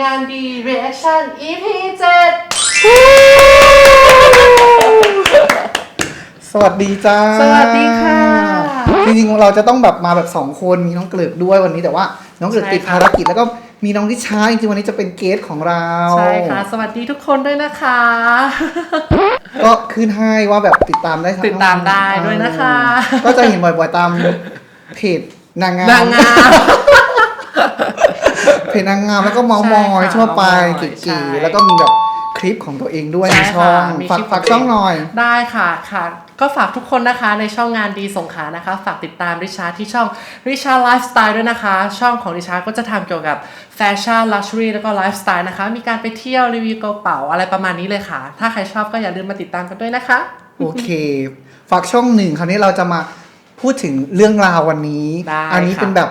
งานดี reaction EP 7สวัสดีจ้าสวัสดีค่ะ จริงๆเราจะต้องแบบมาแบบสองคนมีน้องเกลือกด้วยวันนี้แต่ว่า น้องเกลือกใช่ติดค่ะภารกิจแล้วก็มีน้องทิชาจริงๆวันนี้จะเป็นเกสของเรา ใช่ค่ะ สวัสดีทุกคนด้วยนะคะ ก็ขึ้นให้ว่าแบบติดตามได้ทั้งติดตามได้ด้วยนะคะ ก็จะเห็นบ่อยๆตามเพจนางงามนางงาม เพจนางงามแล้วก็เมาส์มอยใช่ค่ะทั่วไปเมาส์มอยเก๋ใช่ๆแล้วก็มีแบบคลิปของตัวเองด้วยใช่ในช่องค่ะมีฝากคลิปฝากของตัวเองช่องหน่อย ได้ค่ะค่ะ ก็ฝากทุกคนนะคะในช่องงานดีสงขลานะคะ ฝากติดตามริชาร์ดที่ช่องริชาร์ดไลฟ์สไตล์ด้วยนะคะ ช่องของริชาร์ดก็จะทำเกี่ยวกับแฟชั่นลักชัวรี่แล้วก็ไลฟ์สไตล์นะคะ มีการไปเที่ยวรีวิวกระเป๋าอะไรประมาณนี้เลยค่ะ ถ้าใครชอบก็อย่าลืมมาติดตามกันด้วยนะคะ โอเค ฝากช่องหนึ่งคราวนี้เราจะมาพูดถึงเรื่องราววันนี้ได้อันี้ค่ะเป็นแบบ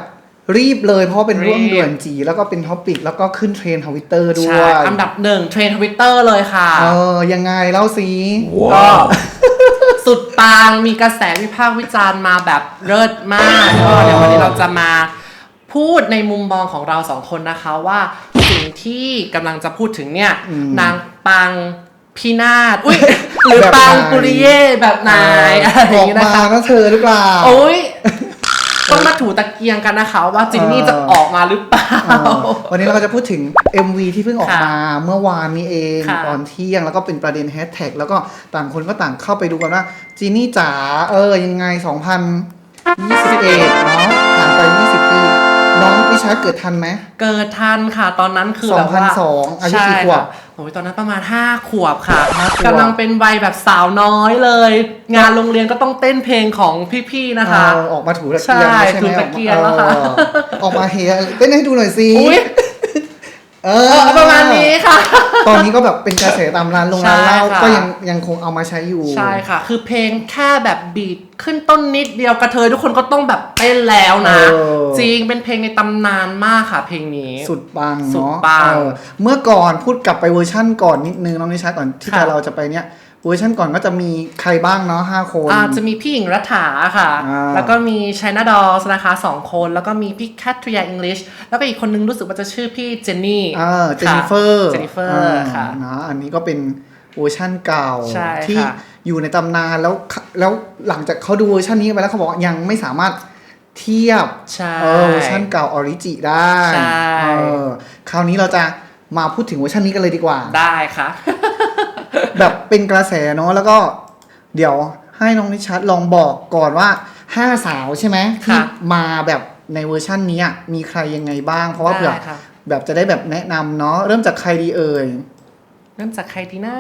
รีบเลยเพราะว่าเป็นรีบร่วงด่วนจีแล้วก็เป็นท็อปิกแล้วก็ขึ้นเทรนทวิตเตอร์ด้วใช่ยอันดับหนึ่งเทรนทวิตเตอร์เลยค่ะ เออ ยังไงเล่าสิก็สุดปังมีกระแสวิพากษ์วิจารณ์มาแบบเลิศมากก็เดี๋ยววันนี้เราจะมาพูดในมุมมองของเราสองคนนะคะว่าสิ่งที่กำลังจะพูดถึงเนี่ย นางปังพินาศอุ้ยหรือแบบปังไหนปุริเย่แบบไหนอะไรออย่างอกงี้มานะคะนะเธอหรือเปล่าโอ้ย ต้องมาถูตะเกียงกันนะคะ ว่าจินนี่จะออกมาหรือเปล่าเออวันนี้เราก็จะพูดถึง MV ที่เพิ่งออกค่ะมาเมื่อวานนี้เองค่ะตอนเที่ยงแล้วก็เป็นประเด็นแฮชแท็กแล้วก็ต่างคนก็ต่างเข้าไปดูกันว่าจีนี่จ๋าเออยังไง 2021 เนาะผ่านไป 20 ปี น้องวิชาเกิดทันไหม เกิดทันค่ะ ตอนนั้นคือแบบว่า2002อายุกี่ขวบใช่ค่ะโอ้ยตอนนั้นประมาณ 5 ขวบค่ะห้าขวบกำลังเป็นวัยแบบสาวน้อยเลย งานโรงเรียนก็ต้องเต้นเพลงของพี่ๆนะคะเออออกมาถูตะเกียงใช่ใช่ไหมถูตะเกียงแล้วค่ะเออออกมาเฮียเต้นให้ดูหน่อยสิอุ้ย เอเอออประมาณนี้ค่ะ ตอนนี้ก็แบบเป็นกระแสตามร้านโรงร้านเหล้าใช่ค่ะก็ยังยังคงเอามาใช้อยู่ ใช่ค่ะ คือเพลงแค่แบบบีทขึ้นต้นนิดเดียวกระเทยทุกคนก็ต้องแบบเต้นแล้วนะ เออ จริงเป็นเพลงในตำนานมากค่ะ เพลงนี้ สุดปังสุดเนาะปังเออเมื่อก่อนพูดกลับไปเวอร์ชั่นก่อนนิดนึงน้องนิชาก่อนที่ค่ะเราจะไปเนี้ย เวอร์ชั่นก่อนก็จะมีใครบ้างเนาะห้าคนอ่าจะมีพี่หญิงรัฐาค่ะอ่าแล้วก็มีชัยนาดอสนะคะสองคน แล้วก็มีพี่แคทริยาอังกฤษแล้วก็อีกคนนึงรู้สึกว่าจะชื่อพี่เจนนี่อ่าเจนนิเฟอร์เจนนิเฟอร์ค่ะนะอันนี้ก็เป็นเวอร์ชั่นเก่าใช่ที่ค่ะอยู่ในตำนานแล้วแล้วหลังจากเขาดูเวอร์ชันนี้ไปแล้วเขาบอกว่ายังไม่สามารถเทียบใช่เออเวอร์ชันเก่าออริจิได้ใช่เออคราวนี้เราจะมาพูดถึงเวอร์ชันนี้กันเลยดีกว่าได้ค่ะ แบบเป็นกระแสเนาะแล้วก็เดี๋ยวให้น้องนิชัดลองบอกก่อนว่าห้าสาวใช่ไหมที่ค่ะมาแบบในเวอร์ชันนี้อะมีใครยังไงบ้าง เพราะว่าได้เผื่อค่ะแบบจะได้แบบแนะนำเนาะเริ่มจากใครดีเอ่ยเริ่มจากใครดีนะ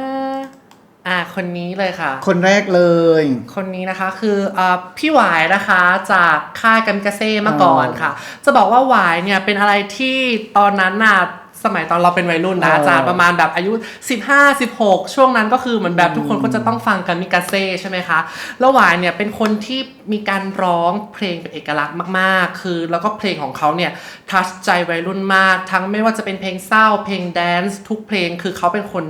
อ่าคนนี้เลยค่ะ คนแรกเลย คนนี้นะคะคือเออพี่หวายนะคะจากค่ายกัมกาเซ่มาก่อนค่ะ จะบอกว่าหวายเนี่ยเป็นอะไรที่ตอนนั้นน่ะ สมัยตอนเราเป็นวัยรุ่นนะเอออาจารย์ประมาณแบบอายุ 15 16 ช่วงนั้นก็คือเหมือนแบบทุกคนก็จะต้องฟังกัมิกาเซ่ใช่ไหมคะ แล้วหวายเนี่ยเป็นคนที่มีการร้องเพลงเป็นเอกลักษณ์มาก ๆ คือแล้วก็เพลงของเขาเนี่ยทัชใจวัยรุ่นมาก ทั้งไม่ว่าจะเป็นเพลงเศร้าเพลงแดนซ์ทุกเพลงคือเขาเป็นคน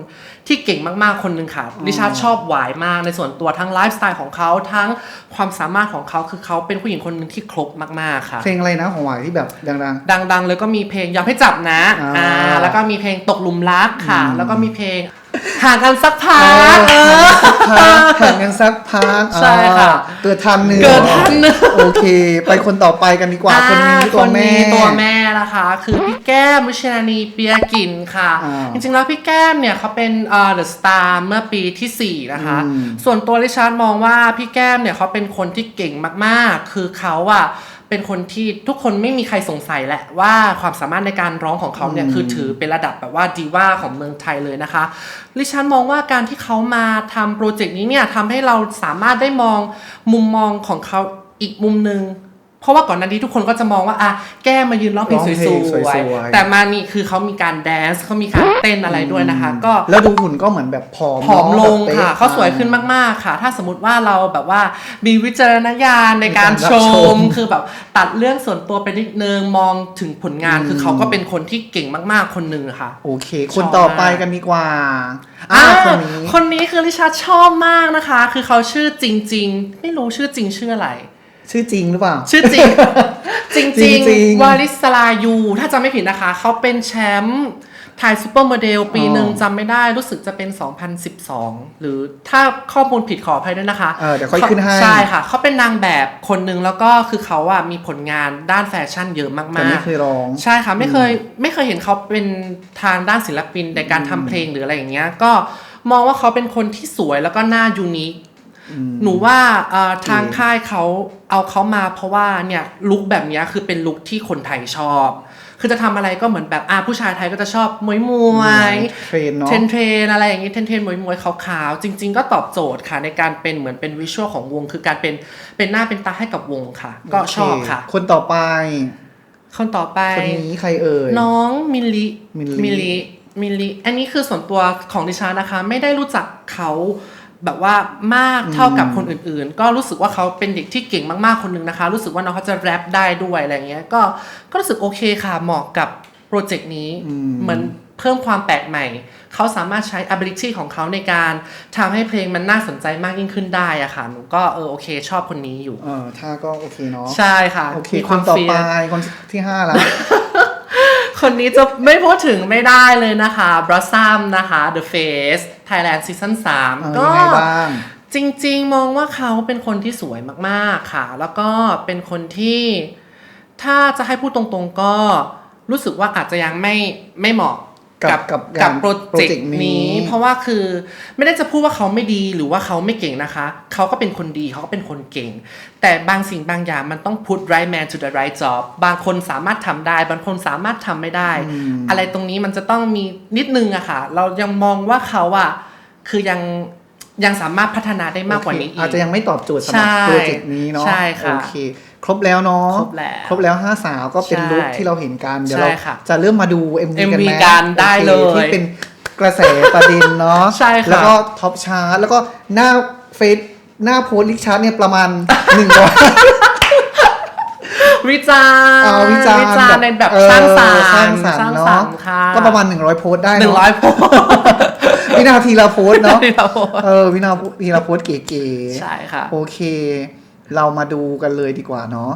ที่เก่งมากๆคนหนึ่งค่ะลิชาร์ดชอบหวายมากในส่วนตัวทั้งไลฟ์สไตล์ของเขาทั้งความสามารถของเขาคือเขาเป็นผู้หญิงคนหนึ่งที่ครบมากๆค่ะ เพลงอะไรนะของหวายที่แบบดังดังๆเลยก็มีเพลงยอมให้จับนะอ่าอ่าแล้วก็มีเพลงตกหลุมรักค่ะอืมแล้วก็มีเพลง ห่างกันสักๆพักเออพักแข่งกันสักพักใช่ค่ะอ่าเกิดทันหนึ่งเกิดทันหนึ่งโอเค ไปคนต่อไปกันดีกว่า คนนี้อ่าตัวแม่คนนี้ตัวแม่นะคะ คือพี่แก้มวิชนานีเปียกินค่ะอ่าจริงๆแล้วพี่แก้มเนี่ยเขาเป็นเอ่อ The Star เมื่อปีที่ 4 นะคะอืมส่วนตัวริชาร์ดมองว่าพี่แก้มเนี่ยเขาเป็นคนที่เก่งมากๆ คือเขาอะ เป็นคนที่ทุกคนไม่มีใครสงสัยแหละว่าความสามารถในการร้องของเขาเนี่ยอืมคือถือเป็นระดับแบบว่าดีว่าของเมืองไทยเลยนะคะริชาร์ดมองว่าการที่เขามาทำโปรเจกต์นี้เนี่ยทำให้เราสามารถได้มองมุมมองของเขาอีกมุมหนึ่ง เพราะว่าก่อนหน้านี้ทุกคนก็จะมองว่าอะแก้มายืนร้องเพลงร้องสเพลงสววยยๆๆแต่มานี่คือเขามีการแดนซ์เขามีการเต้นอะไรด้วยนะคะ ก็แล้วดูหุ่นก็เหมือนแบบผอมผอมลงแบบป๊ค่ะเขาสวยขึ้นมากๆค่ะ ถ้าสมมติว่าเราแบบว่ามีวิจารณญาณในการในการรับชชมมคือแบบตัดเรื่องส่วนตัวไปนิดนึงมองถึงผลงานอืมคือเขาก็เป็นคนที่เก่งมากๆคนหนึ่งค่ะ โอเค คนต่อไปกันดีกว่าอ่าคนนี้คนนี้คือลิชาชอบมากนะคะ คือเขาชื่อจริง ๆ ไม่รู้ชื่อจริงชื่ออะไร ชื่อจริงหรือเปล่า ชื่อจริง จริงจริงจริงๆวาริสลายู ถ้าจำไม่ผิดนะคะ เขาเป็นแชมป์ถ่ายซูเปอร์โมเดลปีหนึ่งอ๋อจำไม่ได้รู้สึกจะเป็น 2012 หรือถ้าข้อมูลผิดขออภัยด้วยนะคะเออเดี๋ยวค่อยขึ้นให้ใช่ค่ะ เขาเป็นนางแบบคนหนึ่งแล้วก็คือเขาอะมีผลงานด้านแฟชั่นเยอะมากๆแต่ไม่เคยร้อง ใช่ค่ะไม่เคยไม่เคยเห็นเขาเป็นทางด้านศิลปินในการทำเพลงหรืออะไรอย่างเงี้ยก็มองว่าเขาเป็นคนที่สวยแล้วก็น่ายูนิค หนูว่าเอ่อทางค่ายเขาเอาเขามาเพราะว่าเนี่ยลุคแบบเนี้ยคือเป็นลุคที่คนไทยชอบ คือจะทำอะไรก็เหมือนแบบอ่าผู้ชายไทยก็จะชอบมวยมวยเทรนเนาะเทรนเทรนอะไรอย่างงี้เทรนเทรนมวยมวยขาวๆจริง ๆ ก็ตอบโจทย์ค่ะในการเป็นเหมือนเป็นวิชวลของวง คือการเป็นเป็นหน้าเป็นตาให้กับวงค่ะ ก็ชอบค่ะโเคนต่อไป คนต่อไปคนนี้ใครเอ่ยน้องมิลลิมิลลิมิลลิมิลลิอันนี้คือส่วนตัวของดิฉันนะคะ ไม่ได้รู้จักเขา แบบว่ามากเท่ากับคนอื่นๆ ก็รู้สึกว่าเขาเป็นเด็กที่เก่งมากๆคนหนึ่งนะคะ รู้สึกว่าน้องเขาจะแรปได้ด้วยอะไรเงี้ยก็ก็รู้สึกโอเคค่ะเหมาะกับโปรเจกต์นี้เหมือนเพิ่มความแปลกใหม่ เขาสามารถใช้ ability ของเขาในการทำให้เพลงมันน่าสนใจมากยิ่งขึ้นได้อะค่ะหนูก็เออโอเคชอบคนนี้อยู่ เออถ้าก็โอเคเนาะใช่ค่ะ โอเคมีคความนต่อเฟียไปสคนที่ห้าแล้ว คนนี้จะไม่พูดถึงไม่ได้เลยนะคะ b r o s s o m นะคะ The Face Thailand Season เออ3ก็ยังไงบ้างจริงๆ มองว่าเขาเป็นคนที่สวยมากๆค่ะ แล้วก็เป็นคนที่ถ้าจะให้พูดตรงๆก็รู้สึกว่าอาจจะยังไม่ไม่เหมาะ กับกับกับงานโปรเจก project ต์นี้นี้ เพราะว่าคือไม่ได้จะพูดว่าเขาไม่ดีหรือว่าเขาไม่เก่งนะคะ เขาก็เป็นคนดีเขาก็เป็นคนเก่ง แต่บางสิ่งบางอย่างมันต้อง put right man to the right job บางคนสามารถทำได้ บางคนสามารถทำไม่ได้ อะไรตรงนี้มันจะต้องมีนิดนึงอะค่ะ เรายังมองว่าเขาอะคือยังยังสามารถพัฒนาได้มากกว่านี้โออีเคอาจจะยังไม่ตอบโจทย์สำหรับใช่โปรเจกต์นี้เนาะใช่ค่ะโอเค ครบแล้วเนาะครบแล้วครบแล้วห้าสาวก็เป็นใช่ลุคที่เราเห็นกันเดี๋ยวใช่เราค่ะจะเริ่มมาดู MV กัน MV ไหมกันได้โอคเลยที่เป็นกระแสประเด็นเนาะใช่ค่ะแล้วก็ท็อปชาร์ตแล้วก็หน้าเฟซหน้าโพสต์ลิกชาร์ตเนี่ยประมาณหนึ่งร้อยวิจารเอ่อณ์วิจารณ์ณ์ในแบบเออสร้างสรรค์สร้างสรรค์เนาะค่ะก็ประมาณ 100 โพสต์ได้หนึ่งเนาะร้อยโพสต์วินาทีละโพสต์เนาะที่เราโพสต์เออวินาทีละโพสต์เก๋ๆใช่ค่ะ โอเค เรามาดูกันเลยดีกว่าเนาะ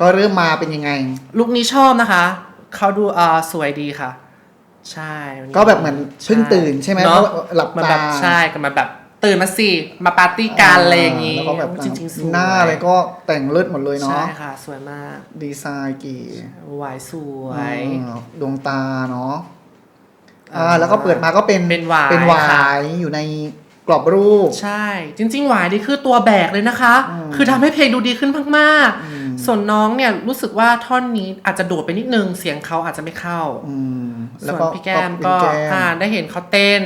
ก็เริ่มมาเป็นยังไง ลุคนี้ชอบนะคะ เขาดูเอ่อสวยดีค่ะ ใช่วันนี้ก็แบบเหมือนเพิ่งตื่นใช่ไหมเนาะเพราะหลับมันตาแบบใช่กันมาแบบตื่นมาสิมาปาร์ตี้กันอะไรอย่างงี้แล้วก็แบบจริงๆสวยหน้าอะไรก็แต่งเลิศหมดเลยใช่เนาะค่ะ สวยมากดีไซน์เก๋วายสวย อ่าดวงตาเนาะอ่าอ่าแล้วก็เปิดมาก็เป็นเป็นหวายเป็นหวาค่ะ ยอยู่ใน กรอบรูป ใช่ จริง ๆ หวายนี่คือตัวแบกเลยนะคะ อืมคือทำให้เพลงดูดีขึ้นมากๆส่วนน้องเนี่ยรู้สึกว่าท่อนนี้อาจจะโดดไปนิดนึงเสียงเขาอาจจะไม่เข้า อืมแล้ส่ววนก็พี่แก้มเป็นก็แก้มอ่าได้เห็นเขาเต้น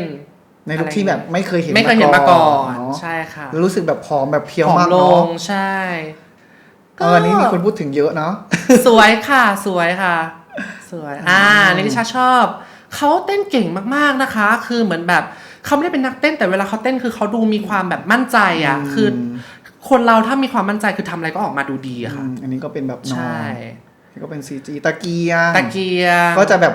ในลุคที่แบบไม่เคยเห็นไม่เคยเห็นมาก่อนเนาะใช่ค่ะแล้วรู้สึกแบบผอมแบบเพรียวผอมมากลเนาะงใช่เอออันนี้มีคนพูดถึงเยอะเนาะ สวยค่ะ สวยค่ะ สวย อ่านิติชาชอบ เขาเต้นเก่งมากๆนะคะ คือเหมือนแบบ เขาไม่ได้เป็นนักเต้นแต่เวลาเขาเต้นคือเขาดูมีความแบบมั่นใจอะอืมคือคนเราถ้ามีความมั่นใจคือทำอะไรก็ออกมาดูดีอะอืค่ะมอันนี้ก็เป็นแบบนอใช่นนี่ก็เป็นซีจีตะเกียงตะเกียงก็จะแบบ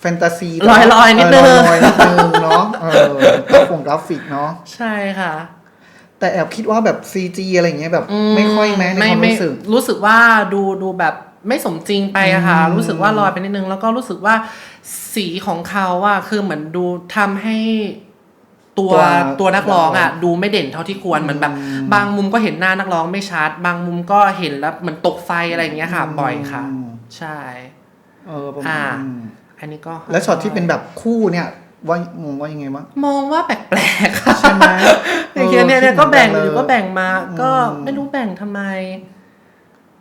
แฟนตาซีลอยๆนิดนึงเออลอยๆนิดนึงเนาะเออกราฟงกราฟิกเนาะใช่ค่ะ แต่แอบคิดว่าแบบ CG อะไรอย่างเงี้ยแบบอืไม่ค่อยแม้ในความรู้สึกรู้สึกว่าดูดูแบบไม่สมจริงไปอะค่ะอืมรู้สึกว่าลอยไปนิดนึง แล้วก็รู้สึกว่าสีของเขาอะคือเหมือนดูทำให้ ตัวตัวตัวนักร้องอะนักร้องดูไม่เด่นเท่าที่ควรเหมือนแบบอืมบางมุมก็เห็นหน้านักร้องไม่ชัด บางมุมก็เห็นแล้วเหมือนตกไฟอะไรอย่างเงี้ยค่ะ บ่อยค่ะอืมใช่ เออประมาอ่าณอืมอันนี้ก็แล้วช็อตที่เป็นแบบคู่เนี่ยว่ามองว่ายังไงบ้างมองว่าแปลกๆค่ะใช่ไหมอย่างเงี้ยเนี่ยเนี่ยออก็แบ่งคิดหเหมืรืออนก็นเลยแบ่งมาก็อืม ไม่รู้แบ่งทำไม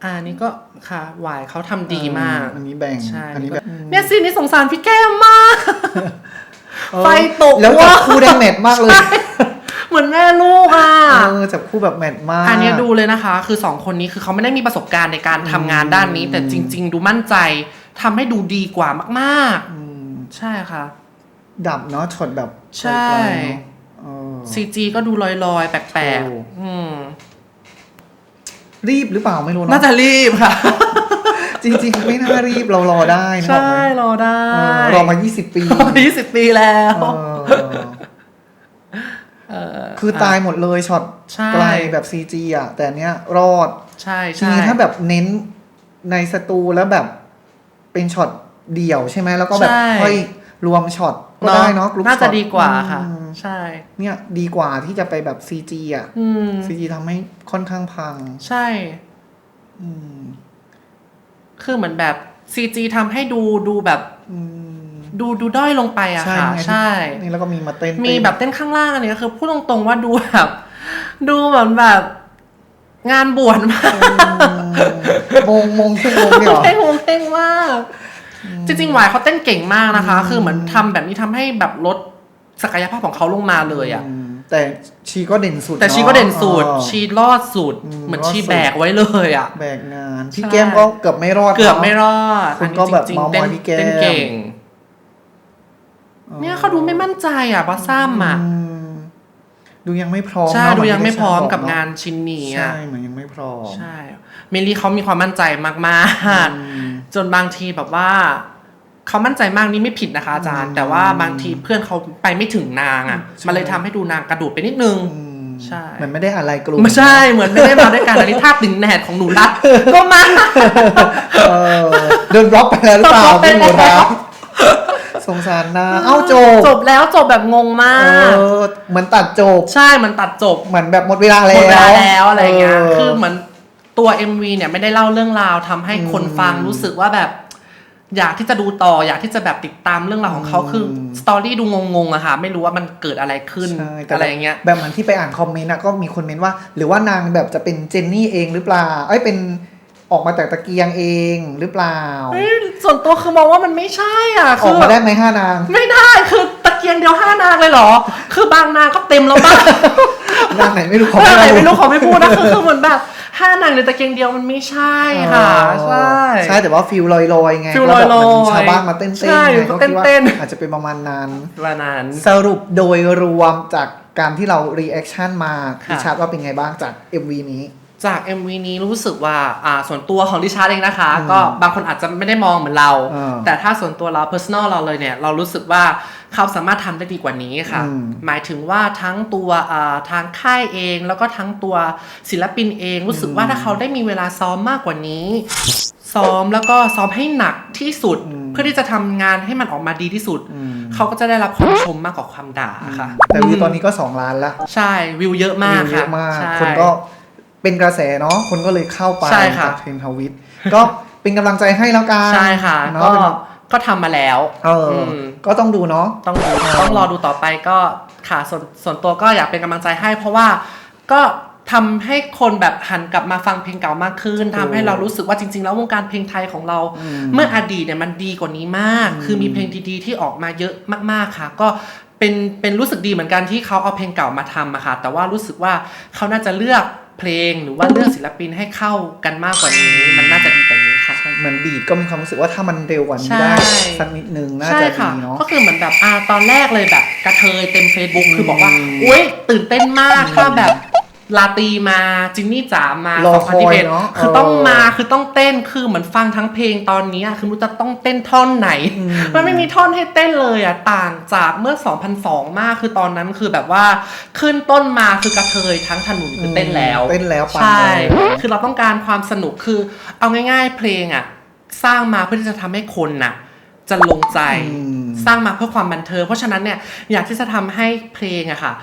อ่านี่ก็ค่ะหวายเขาทำดีมาก อันนี้แบ่งใช่ อันนี้แบบเนี่ยซีนนี้สงสารพี่แก้มมากเออ ไฟตกแล้วจับว่ะคู่ได้แมทมากเลยเหมือนแม่ลูกอะเออจับคู่แบบแมทมากอันเนี้ยดูเลยนะคะ คือสองคนนี้คือเขาไม่ได้มีประสบการณ์ในการทำงานด้านนี้ แต่จริง ๆ ดูมั่นใจทำให้ดูดีกว่ามากอืมๆใช่ค่ะ ดับเนาะช็อตแบบใช่ไกลๆเนาะเออซีจีก็ดูลอยๆ แปลกถูกๆอืมรีบหรือเปล่าไม่รู้น่าเนาะจะรีบค่ะ จริง ๆ ไม่น่ารีบเรารอได้นะใช่รอได้เออรอมา 20 ปียี่สิบปีแล้วเออคือตายหมดเลยช็อตใช่ไกลแบบ CG อะ แต่เนี้ยรอด ใช่ทีใช่นี้ถ้าแบบเน้นในสตูแล้วแบบเป็นช็อตเดี่ยวใช่ไหมแล้วก็แบบค่อยรวมช็อตก็ได้เนาะกรุ๊ปน่าจะช็อตดีกว่าค่ะอืมใช่ เนี่ยดีกว่าที่จะไปแบบ CG อะอืม CG ทำให้ค่อนข้างพัง ใช่ อืม คือเหมือนแบบ CG ทำให้ดูดูแบบอืมดูดูด้อยลงไปอะค่ะไงใช่ นี่แล้วก็มีมาเต้น มีแบบเต้นข้างล่างอันนี้คือพูดตรงๆว่าดูแบบ ดูเหมือนแบบงานบวชมากมงมงชั่วโมงเนี่ยเหรอเต้นโหเต้นมาก จริงๆหวายเขาเต้นเก่งมากนะคะ คือเหมือนทำแบบนี้ทำให้แบบลดศักยภาพของเขาลงมาเลยอะอืม แต่ชีก็เด่นสุดแต่ชีอะก็เด่นสุดอ๋อชีรอดสุดอืมเหมือนรอดชีสุดแบกไว้เลยอะแบกงาน พี่ใช่แก้มก็เกือบไม่รอด เกือบไม่รอดคนก็แบบอันนี้จริงเมาๆส์เต้นมอยพี่แก้มเต้นเก่ง เนี่ยเขาดูไม่มั่นใจอะบอสซัมอะอืมดูยังไม่พร้อมใช่เนอะดูยังไม่พร้อมเหนที่กับดิฉังานชิ้นนี้ใช่อะเหมือนยังไม่พร้อมใช่เมลี่เขามีความมั่นใจมากอืมๆจนบางทีแบบว่า เขามั่นใจมากนี่ไม่ผิดนะคะอาจารย์อืมแต่ว่าบางทีเพื่อนเขาไปไม่ถึงนางอะใช่มันเลยทำให้ดูนางกระดูดไปนิดนึงอืมใช่เหมือนไม่ได้อะไรกลุ่มไม่ใช่เหมือนไม่ได้มาด้วยกันอันนี้ท่าติ่งแหนดของหนูรักก็มาเออเดินบล็อกไปแล้วหรือเปล่าบล็อกไปพี่หมูแล้รัวกสงสารนะ เอ้าจบ จบแล้วจบแบบงงมาเอกอเหมือนตัดจบ ใช่มันตัดจบ เหมือนแบบหมดเวลาแล้ว หมดเวลาแล้วอะไรเงี้ยอคือเหมือนตัว MV เนี่ยไม่ได้เล่าเรื่องราวทำให้คนอืมฟังรู้สึกว่าแบบ อยากที่จะดูต่ออยากที่จะแบบติดตามเรื่องราวของเขาอืมคือสตอรี่ดูงงๆอะค่ะไม่รู้ว่ามันเกิดอะไรขึ้นใช่แต่อะไรอย่างเงี้ยแบบเหมือนที่ไปอ่านคอมเมนต์อะก็มีคนเมนต์ว่า หรือว่านางแบบจะเป็นเจนนี่เองหรือเปล่าเอ้ยเป็นออกมาจากตะเกียงเองหรือเปล่าเฮ้ยส่วนตัวคือมองว่ามันไม่ใช่อะอคืออกมาได้ไหมห้านาง ไม่ได้คือตะเกียงเดียวห้านางเลยเหรอ คือบางนางก็เต็มแล้วบ้างนางไหนไม่รู้ของเออไหนเราไม่รู้ขอไม่พูดนะคือคือเหมือนแบบ ห้านางในตะเกียงเดียวมันไม่ใช่ค่ะ ใช่ ใช่แต่ว่าฟิลลอยๆไงฟิลแวแบบเหมืนลอยๆชาวบ้านมาเต้นๆใช่ไงก็ก็คิดว่าเต้นๆอาจจะเป็นประมาณนั้นวันนั้นสรุปโดยรวมจากการที่เรารีแอคชั่นมาค่ะดิชาร์ดว่าเป็นไงบ้างจาก MV นี้จาก MV นี้รู้สึกว่าอ่าส่วนตัวของดิชาร์ดเองนะคะอืมก็บางคนอาจจะไม่ได้มองเหมือนเราอ่าแต่ถ้าส่วนตัวเรา personal เราเลยเนี่ย เรารู้สึกว่า เขาสามารถทำได้ดีกว่านี้ค่ะอืมหมายถึงว่าทั้งตัวอ่าทางค่ายเอง แล้วก็ทั้งตัวศิลปินเองรู้สึกว่าถ้าเขาได้มีเวลาซ้อมมากกว่านี้ ซ้อมแล้วก็ซ้อมให้หนักที่สุด เพื่อที่จะทำงานให้มันออกมาดีที่สุดอืมเขาก็จะได้รับความชมมากกว่าความด่าค่ะ แต่วิวตอนนี้ก็ 2 ล้านละใช่วิวเยอะมากวิวเยค่ะอะมากใช่คนก็เป็นกระแสเนาะคนก็เลยเข้าไปใช่ค่ะจากเทรนทวิตก็เป็นกำลังใจให้แล้วกันใช่ค่ะเนาะก็เป็น ก็ทำมาแล้ว เอออมก็ต้องดูเนาะ ต้องดูอ่าต้องรอดูต่อไปก็ค่ะส่วนส่วนตัวก็อยากเป็นกำลังใจให้ เพราะว่าก็ทำให้คนแบบหันกลับมาฟังเพลงเก่ามากขึ้นทำให้เรารู้สึกว่าจริง ๆ แล้ววงการเพลงไทยของเราอืมเมื่ออดีตเนี่ยมันดีกว่านี้มากอืมคือมีเพลงดีๆ ที่ออกมาเยอะมากๆค่ะ ก็เป็นเป็นรู้สึกดีเหมือนกันที่เขาเอาเพลงเก่ามาทำอะค่ะ แต่ว่ารู้สึกว่าเขาน่าจะเลือกเพลงหรือว่าเลือกศิลปินให้เข้ากันมากกว่านี้ มันน่าจะดีกว่านี้ค่ะ เหมือนบีดก็มีความรู้สึกว่าถ้ามันเร็วกว่านี้ใช่ได้สักนิดนึงน่าใช่จะค่ะดีเนาะก็คือเหมือนแบบอ่าตอนแรกเลยแบบกระเทยเต็ม Facebook คือบอกว่าอืมอุ้ยตื่นเต้นมากถ้าแบบ ลาตรีมาจินนี่จ๋ามารอคอย2021เนอะคือต้องเออมาคือต้องเต้นคือเหมือนฟังทั้งเพลงตอนนี้อะคือไม่รู้จะต้องเต้นท่อนไหน อืม มันไม่มีท่อนให้เต้นเลยอะต่างจากเมื่อ 2002 มากคือตอนนั้นคือแบบว่าขึ้นต้นมาคือกระเทยทั้งถนนคือเต้นแล้ว เต้นแล้วปังใช่แล้วคือเราต้องการความสนุก คือเอาง่าย ๆ เพลงอะสร้างมาเพื่อที่จะทำให้คนน่ะจะลงใจ อืม สร้างมาเพื่อความบันเทิง เพราะฉะนั้นเนี่ยอยากที่จะทำให้เพลงอะค่ะ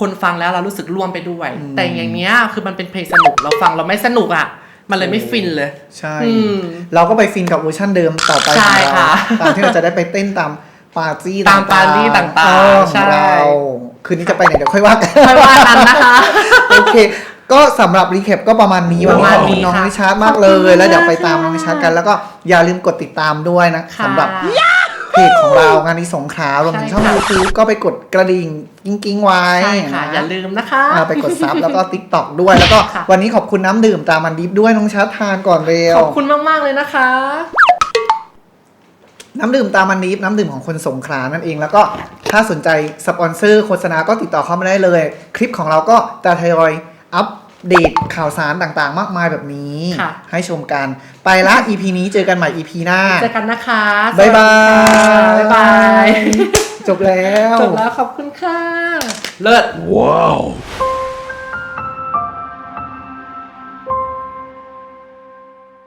คนฟังแล้วเรารู้สึกร่วมไปด้วย แต่อย่างเนี้ยคือมันเป็นเพลงสนุกเราฟังเราไม่สนุกอะมันเลยไม่ฟินเลย ใช่อืมเราก็ไปฟินกับเวอร์ชันเดิมต่อไปใช่ของเราค่ะตามที่เราจะได้ไปเต้นตามปาร์ตี้ตามปาร์ตี้ต่างๆเออของใช่เราคืนนี้จะไปไหนเดี๋ยวค่อยว่ากันไม่ว่ากันนะคะ โอเค ก็สำหรับรีแคปก็ประมาณนี้วันนี้ประขมาณอบคุณนี้น้องค่ะนิชาร์ดมากเลขอบคุยณแล้วเดี๋ยวไปมากตามน้องนิชาร์ดกัน แล้วก็อย่าลืมกดติดตามด้วยนะค่ะสำหรับ เพจของเรางานนี้สงขลารวมถึงช่องใช่ค่ะ YouTube ก็ไปกดกระดิ่งกิ้งๆไว้ใช่ค่ะนอย่าลืมนะคะอ่าไปกดซับแล้วก็ติ๊กต็อกด้วยแล้วก็ค่ะวันนี้ขอบคุณน้ำดื่มตามันดิฟด้วยน้องชาร์ดทานก่อนเร็วขอบคุณมาก ๆ เลยนะคะน้ำดื่มตามันดิฟน้ำดื่มของคนสงขลานั่นเอง แล้วก็ถ้าสนใจสปอนเซอร์โฆษณาก็ติดต่อเข้ามาได้เลย คลิปของเราก็จะทยอยอัป เดตข่าวสารต่างๆ มากมายแบบนี้ ค่ะ ให้ชมกัน ไปละ EP นี้เจอกันใหม่ EP หน้า เจอกันนะคะบ๊ายบาสวัสดีค่ะย บ๊ายบายจบแล้ว จบแล้วขอบคุณค่ะ เลิศ Wow.